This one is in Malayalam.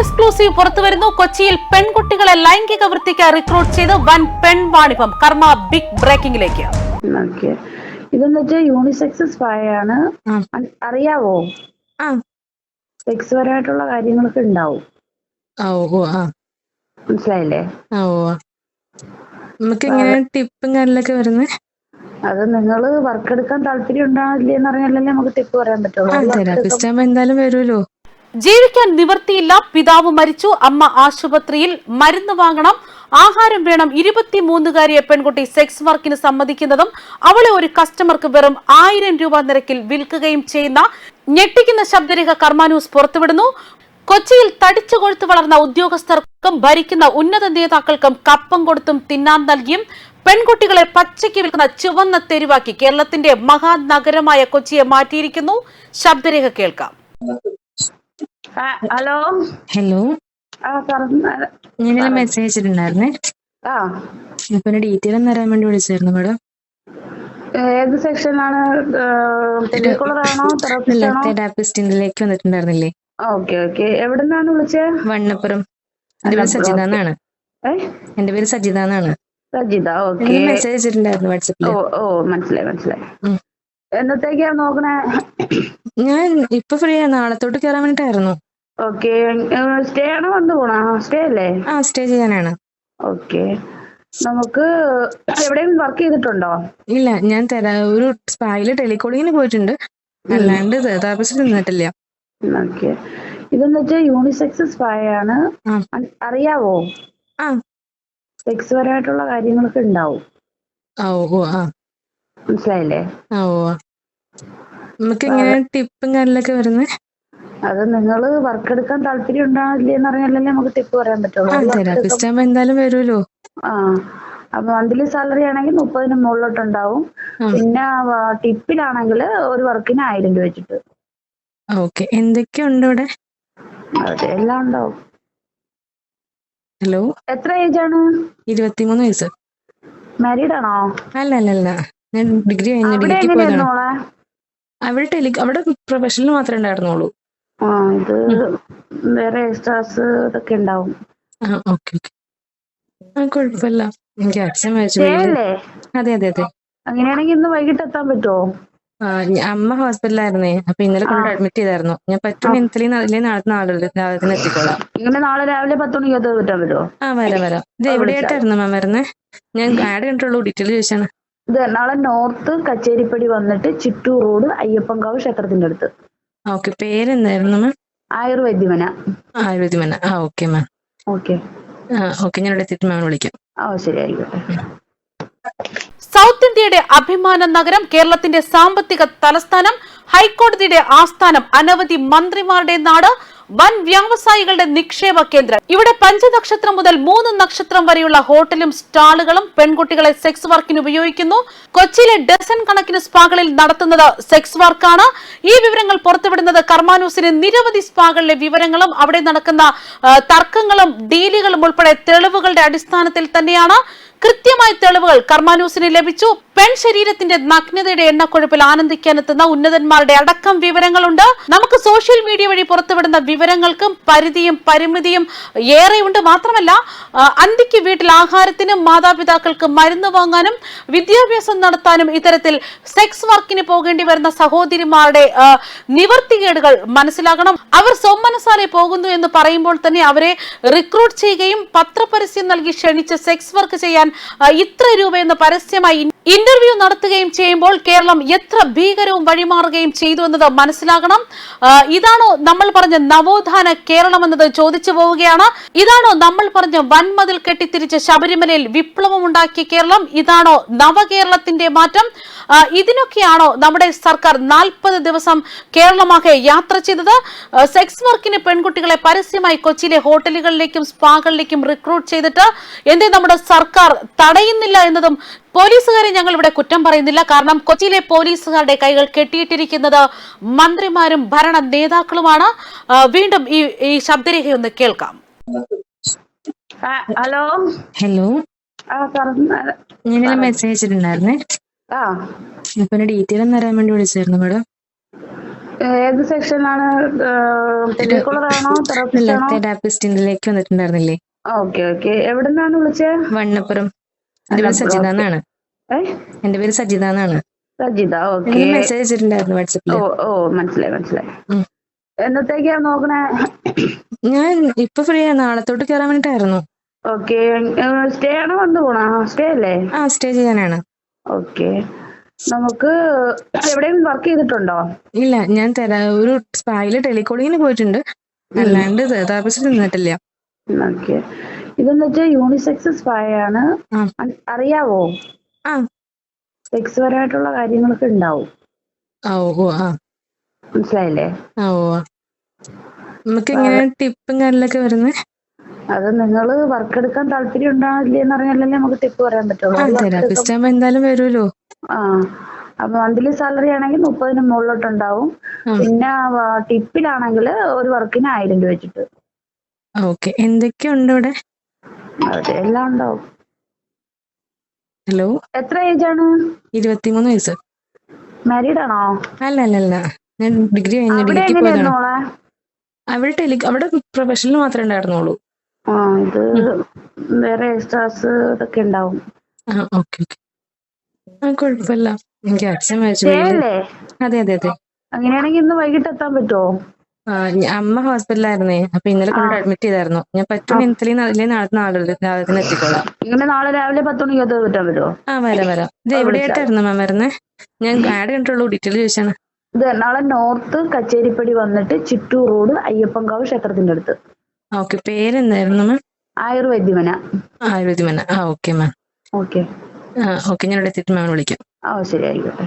എക്സ്ക്ലൂസീവ് പുറത്തു വരുന്നു. കൊച്ചിയിൽ പെൺകുട്ടികളെ ലൈംഗിക വൃത്തിക്ക് റിക്രൂട്ട് ചെയ്ത് വൻ പെൺ വാണിഭം കർമ്മ ബിഗ് ബ്രേക്കിംഗിലേക്ക് ഓക്കെ. ഇതെന്ന് വെച്ചാൽ യൂണിസെക്സ് സ്പായ ആണ്. അറിയാവോ? ആ. സെക്സ് പരമായിട്ടുള്ള കാര്യങ്ങളൊക്കെ ഉണ്ടാവും. മനസ്സിലായില്ലേ. നമുക്ക് ടിപ്പും കാര്യങ്ങളൊക്കെ വരുന്നത് അത് നിങ്ങൾ വർക്ക് എടുക്കാൻ താല്പര്യം ഉണ്ടാവില്ലേ എന്ന് പറഞ്ഞാലല്ലേ നമുക്ക് ടിപ്പ് പറയാൻ പറ്റുള്ളൂ. എന്തായാലും വരുമല്ലോ. ജീവിക്കാൻ നിവർത്തിയില്ല. പിതാവ് മരിച്ചു. അമ്മ ആശുപത്രിയിൽ മരുന്ന് വാങ്ങണം. ആഹാരം വേണം. ഇരുപത്തിമൂന്നുകാരിയെ പെൺകുട്ടി സെക്സ് വർക്കിന് സമ്മതിക്കുന്നതും അവളെ ഒരു കസ്റ്റമർക്ക് വെറും ആയിരം രൂപ നിരക്കിൽ വിൽക്കുകയും ചെയ്യുന്ന ഞെട്ടിക്കുന്ന ശബ്ദരേഖ കർമാനൂസ് പുറത്തുവിടുന്നു. കൊച്ചിയിൽ തടിച്ചു കൊഴുത്തു വളർന്ന ഉദ്യോഗസ്ഥർക്കും ഭരിക്കുന്ന ഉന്നത നേതാക്കൾക്കും കപ്പം കൊടുത്തും തിന്നാൻ നൽകിയും പെൺകുട്ടികളെ പച്ചയ്ക്ക് വിൽക്കുന്ന ചുവന്ന തെരുവാക്കി കേരളത്തിന്റെ മഹാനഗരമായ കൊച്ചിയെ മാറ്റിയിരിക്കുന്നു. ശബ്ദരേഖ കേൾക്കാം. ഹലോ? ഹലോ. ഞാനില്ല മെസ്സേജ് അയച്ചിട്ടുണ്ടായിരുന്നേ ആ. അപ്പൊ എന്റെ ഡീറ്റെയിൽ ഒന്ന് അറിയാൻ വേണ്ടി വിളിച്ചായിരുന്നു മാഡം ഏത് സെക്ഷനാണ് തെറാപ്പിസ്റ്റിലേക്ക് വന്നിട്ടുണ്ടായിരുന്നില്ലേ? Okay okay. എവിടെ നിന്നാണ് വിളിച്ചത് വണ്ണപ്പുറം. എന്റെ പേര് സജിത എന്നാണ് എന്റെ പേര് സജിത എന്നാണ് സജിത ഓക്കെ മെസ്സേജ് അയച്ചിട്ടുണ്ടായിരുന്നു ഓ ഓ മനസ്സിലായി മനസ്സിലായി. എന്നത്തേക്കാ നോക്കണേ? ഞാൻ ഇപ്പൊ ഫ്രീ ആണ് നാളെ തൊട്ട് കേറാൻ വേണ്ടിട്ടായിരുന്നു. ഓക്കെ സ്റ്റേ ആണോ വന്നു പോണോ? സ്റ്റേ അല്ലേ? ആ സ്റ്റേ ചെയ്യാനാണ്. ഓക്കെ നമുക്ക് എവിടെയും വർക്ക് ചെയ്തിട്ടുണ്ടോ? ഇല്ല ഞാൻ തരാ ഒരു സ്പായിൽ ടെലികോളിങ്ങിന് പോയിട്ടുണ്ട്. അല്ലാണ്ട് തെറാപ്പിസ്റ്റ് നിന്നിട്ടില്ല. ഓക്കെ ഇതെന്ന് വെച്ചാൽ യൂണിസെക്സ് സ്പായ ആണ്. അറിയാവോ? ആ. സെക്സ് പരമായിട്ടുള്ള കാര്യങ്ങളൊക്കെ ഉണ്ടാവും. മനസ്സിലായില്ലേ? ഓ. നമുക്ക് എങ്ങനെ ടിപ്പും കാര്യങ്ങളൊക്കെ വരുന്നത് അത് നിങ്ങൾ വർക്ക് എടുക്കാൻ താല്പര്യം ഉണ്ടാവില്ലേ എന്ന് പറഞ്ഞാലല്ലേ നമുക്ക് ടിപ്പ് പറയാൻ പറ്റുള്ളൂ. തെറാപ്പിസ്റ്റ് ആകുമ്പോ എന്തായാലും വരുമല്ലോ ആ അപ്പൊ മന്ത്ലി സാലറി ആണെങ്കിൽ മുപ്പതിന് മുകളിലോട്ട് ഉണ്ടാവും ആ. പിന്നെ ടിപ്പിലാണെങ്കിൽ ഒരു വർക്കിന് ആയിരം രൂപ വെച്ചിട്ട്. ഓക്കെ. എന്തൊക്കെയുണ്ട് ഇവിടെ അതെ എല്ലാം ഉണ്ടാവും ഹലോ? എത്ര ഏജ് ആണ് ഇരുപത്തിമൂന്ന് വയസ്സ്. മാരീഡ് ആണോ? അല്ല അല്ല അല്ല ഞാൻ ഡിഗ്രി കഴിഞ്ഞ ഡിഗ്രിക്ക് പോയതാണ്. അവിടെ ടെലി അവിടെ പ്രൊഫഷണൽ മാത്രമേ ഉണ്ടായിരുന്നുള്ളൂ. ആ ഇത് വേറെ എക്സ്ട്രാസ് ഇതൊക്കെ ഉണ്ടാവും. ആ ഓക്കെ ഓക്കെ. ആ കുഴപ്പമില്ല. എനിക്ക് അച്ഛൻ അല്ലേ അതെ അതെ അതെ. അങ്ങനെയാണെങ്കിൽ ഇന്ന് വൈകിട്ട് എത്താൻ പറ്റുമോ അമ്മ ഹോസ്പിറ്റലായിരുന്നേ അപ്പൊ ഇന്നലെ കൊണ്ട് അഡ്മിറ്റ് ചെയ്തായിരുന്നു. ഞാൻ പറ്റും ഇന്നലെ നാളെ നാളെ നാളെ നാളെ എത്തിക്കോളാം. ഇങ്ങനെ നാളെ രാവിലെ പത്ത് മണിക്കകത്ത് പറ്റാൻ പറ്റുമോ ആ വരാം വരാം. ഇത് എവിടെയായിട്ടായിരുന്നു മാം വരുന്നത് ഞാൻ ആഡ് കണ്ടിട്ടുള്ളൂ. ഡീറ്റെയിൽ ചോദിച്ചാണ്. ഇത് എറണാകുളം നോർത്ത് കച്ചേരിപ്പടി വന്നിട്ട് ചിറ്റൂർ റോഡ് അയ്യപ്പൻകാവ് ക്ഷേത്രത്തിന്റെ അടുത്ത്. ഓക്കെ പേരെന്തായിരുന്നു മാം ആയുർവേദ്യമന ആയുർവേദ്യമന ആ ഓക്കെ മാം ഓക്കെ. ഓക്കെ ഞാൻ ഇവിടെ എത്തിയിട്ട് മാം വിളിക്കാം. ആ ശരി ആയിക്കോട്ടെ. സൗത്ത് ഇന്ത്യയുടെ അഭിമാന നഗരം കേരളത്തിന്റെ സാമ്പത്തിക തലസ്ഥാനം ഹൈക്കോടതിയുടെ ആസ്ഥാനം അനവധി മന്ത്രിമാരുടെ നാട് വൻ വ്യാവസായികളുടെ നിക്ഷേപ കേന്ദ്രം. ഇവിടെ പഞ്ചനക്ഷത്രം മുതൽ മൂന്ന് നക്ഷത്രം വരെയുള്ള ഹോട്ടലും സ്റ്റാളുകളും പെൺകുട്ടികളെ സെക്സ് വർക്കിന് ഉപയോഗിക്കുന്നു. കൊച്ചിയിലെ ഡസൻ കണക്കിന് സ്പാകളിൽ നടത്തുന്നത് സെക്സ് വർക്കാണ്. ഈ വിവരങ്ങൾ പുറത്തുവിടുന്നത് കർമാനൂസിന് നിരവധി സ്പാകളിലെ വിവരങ്ങളും അവിടെ നടക്കുന്ന തർക്കങ്ങളും ഡീലുകളും ഉൾപ്പെടെ തെളിവുകളുടെ അടിസ്ഥാനത്തിൽ തന്നെയാണ്. കൃത്യമായ തെളിവുകൾ കർമാനൂസിന് ലഭിച്ചു. പെൺ ശരീരത്തിന്റെ നഗ്നതയുടെ എണ്ണക്കൊഴുപ്പിൽ ആനന്ദിക്കാനെത്തുന്ന ഉന്നതന്മാരുടെ അടക്കം വിവരങ്ങളുണ്ട്. നമുക്ക് സോഷ്യൽ മീഡിയ വഴി പുറത്തുവിടുന്ന വിവരങ്ങൾക്കും പരിധിയും പരിമിതിയും ഏറെയുണ്ട്. മാത്രമല്ല അന്തിക്ക് വീട്ടിൽ ആഹാരത്തിനും മാതാപിതാക്കൾക്ക് മരുന്ന് വാങ്ങാനും വിദ്യാഭ്യാസം നടത്താനും ഇത്തരത്തിൽ സെക്സ് വർക്കിന് പോകേണ്ടി വരുന്ന സഹോദരിമാരുടെ നിവർത്തികേടുകൾ മനസ്സിലാകണം. അവർ സോമനസാലെ പോകുന്നു എന്ന് പറയുമ്പോൾ തന്നെ അവരെ റിക്രൂട്ട് ചെയ്യുകയും പത്രപരസ്യം നൽകി ക്ഷണിച്ച് സെക്സ് വർക്ക് ചെയ്യാൻ ഇത്ര രൂപ എന്ന് പരസ്യമായി ഇന്റർവ്യൂ നടത്തുകയും ചെയ്യുമ്പോൾ കേരളം എത്ര ഭീകരവും വഴിമാറുകയും ചെയ്തു എന്നത് മനസ്സിലാകണം. ഇതാണോ നമ്മൾ പറഞ്ഞ നവോത്ഥാന കേരളമെന്നത് ചോദിച്ചു പോവുകയാണ്. ഇതാണോ നമ്മൾ പറഞ്ഞ വൻമതിൽ കെട്ടിത്തിരിച്ച ശബരിമലയിൽ വിപ്ലവം ഉണ്ടാക്കിയ കേരളം? ഇതാണോ നവകേരളത്തിന്റെ മാറ്റം? ഇതിനൊക്കെയാണോ നമ്മുടെ സർക്കാർ നാൽപ്പത് ദിവസം കേരളമാകെ യാത്ര ചെയ്തത്? സെക്സ് വർക്കിന് പെൺകുട്ടികളെ പരസ്യമായി കൊച്ചിയിലെ ഹോട്ടലുകളിലേക്കും സ്പാകളിലേക്കും റിക്രൂട്ട് ചെയ്തിട്ട് എന്തേ നമ്മുടെ സർക്കാർ തടയുന്നില്ല എന്നതും പോലീസുകാരെ ഞങ്ങൾ ഇവിടെ കുറ്റം പറയുന്നില്ല. കാരണം കൊച്ചിയിലെ പോലീസുകാരുടെ കൈകൾ കെട്ടിയിട്ടിരിക്കുന്നത് മന്ത്രിമാരും ഭരണ നേതാക്കളുമാണ്. വീണ്ടും ഈ ഈ ശബ്ദരേഖയൊന്ന് കേൾക്കാം. ഹലോ? ഹലോ. ഞാനില്ല മെസ്സേജ് അയച്ചിട്ടുണ്ടായിരുന്നേ ആ. അപ്പൊ ഡീറ്റെയിൽ ഒന്ന് അറിയാൻ വേണ്ടി വിളിച്ചായിരുന്നു മേഡം. ഏത് സെക്ഷനാണ് തെറാപ്പിസ്റ്റിലേക്ക് വന്നിട്ടുണ്ടായിരുന്നില്ലേ? Okay okay. എവിടെ നിന്നാണ് വിളിച്ചത് വണ്ണപ്പുറം. എന്റെ പേര് സജിത എന്നാണ്. എന്റെ പേര് സജിത എന്നാണ്. സജിത ഓക്കെ. മെസ്സേജ് അയച്ചിട്ടുണ്ടായിരുന്നു വാട്സപ്പിൽ. ഓ മനസ്സിലായി മനസ്സിലായി. എന്നത്തേക്കാ നോക്കണേ? ഞാൻ ഇപ്പൊ ഫ്രീ ആണ് നാളത്തോട്ട് കേറാൻ വേണ്ടിട്ടായിരുന്നു ഓക്കെ സ്റ്റേ ആണോ വന്നു പോണോ? സ്റ്റേ അല്ലേ? ആ സ്റ്റേ ചെയ്യാനാണ്. ഓക്കെ. നമുക്ക് എവിടെയെങ്കിലും വർക്ക് ചെയ്തിട്ടുണ്ടോ? ഇല്ല ഞാൻ ഒരു സ്പായിൽ ടെലികോളിങ്ങിന് പോയിട്ടുണ്ട്. അല്ലാണ്ട് തെറാപ്പിസ്റ്റ് നിന്നിട്ടില്ല. ഓക്കെ. ഇതെന്ന് വെച്ചാൽ യൂണിസെക്സ് സ്പായ ആണ്. അറിയാവോ? സെക്സ് പരമായിട്ടുള്ള കാര്യങ്ങളൊക്കെ ഉണ്ടാവും മനസ്സിലായില്ലേ. നമുക്ക് ടിപ്പും കാര്യങ്ങളൊക്കെ വരുന്നത് അത് നിങ്ങൾ വർക്ക് എടുക്കാൻ താല്പര്യം ഉണ്ടാവില്ലെന്ന് അറിഞ്ഞാലല്ലേ നമുക്ക് ടിപ്പ് പറയാൻ പറ്റുള്ളൂ. ആ എന്തായാലും വരുമല്ലോ അപ്പൊ മന്ത്ലി സാലറി ആണെങ്കിൽ മുപ്പതിന് മുകളിലോട്ട് ഉണ്ടാവും ആ. പിന്നെ ടിപ്പിലാണെങ്കിൽ ഒരു വർക്കിന് ആയിരം രൂപ വെച്ചിട്ട്. ഓക്കെ. എന്തൊക്കെയുണ്ട് ഇവിടെ എല്ലാം ഉണ്ടാവും ഹലോ? എത്ര ഏജ് ആണ്? ഇരുപത്തിമൂന്ന് വയസ്സ്. മാരീഡ് ആണോ അല്ല അല്ല അല്ല ഞാൻ ഡിഗ്രി കഴിഞ്ഞ ഡിഗ്രിക്ക് പോയതാണ്. അവിടെ ടെലി അവിടെ പ്രൊഫഷണൽ മാത്രമേ ഉണ്ടായിരുന്നുള്ളൂ. ആ ഇത് വേറെ എക്സ്ട്രാസ് ഇതൊക്കെ ഉണ്ടാവും. ആ ഓക്കെ ഓക്കെ. ആ കുഴപ്പമില്ല. എനിക്ക് അച്ഛൻ വായിച്ചു അതെ അതെ അതെ. അങ്ങനെയാണെങ്കിൽ ഇന്ന് വൈകിട്ട് എത്താൻ പറ്റുമോ അമ്മ ഹോസ്പിറ്റലായിരുന്നേ അപ്പൊ ഇന്നലെ കൊണ്ട് അഡ്മിറ്റ് ചെയ്തായിരുന്നു. ഞാൻ പറ്റും ഇന്നലെ നാളെ നാളെ എത്തിക്കോളാം. ഇങ്ങനെ നാളെ രാവിലെ പത്ത് മണിക്കകത്ത് പറ്റാൻ പറ്റുമോ ആ വരാം വരാം. ഇത് എവിടെയായിട്ടായിരുന്നു മാം വരുന്നത് ഞാൻ ആഡ് കണ്ടിട്ടുള്ളൂ ഡീറ്റെയിൽ ചോദിച്ചാണ്. ഇത് എറണാകുളം നോർത്ത് കച്ചേരിപ്പടി വന്നിട്ട് ചിറ്റൂർ റോഡ് അയ്യപ്പൻകാവ് ക്ഷേത്രത്തിന്റെ അടുത്ത്. ഓക്കെ പേരെന്തായിരുന്നു മാം? ആയുർവേദ്യമന ആയുർവേദ്യമന ആ ഓക്കെ മാം. ഓക്കെ. ഓക്കെ ഞാൻ ഇവിടെ എത്തിയിട്ട് മാം വിളിക്കാം. ഓ ശരി ആയിക്കോട്ടെ.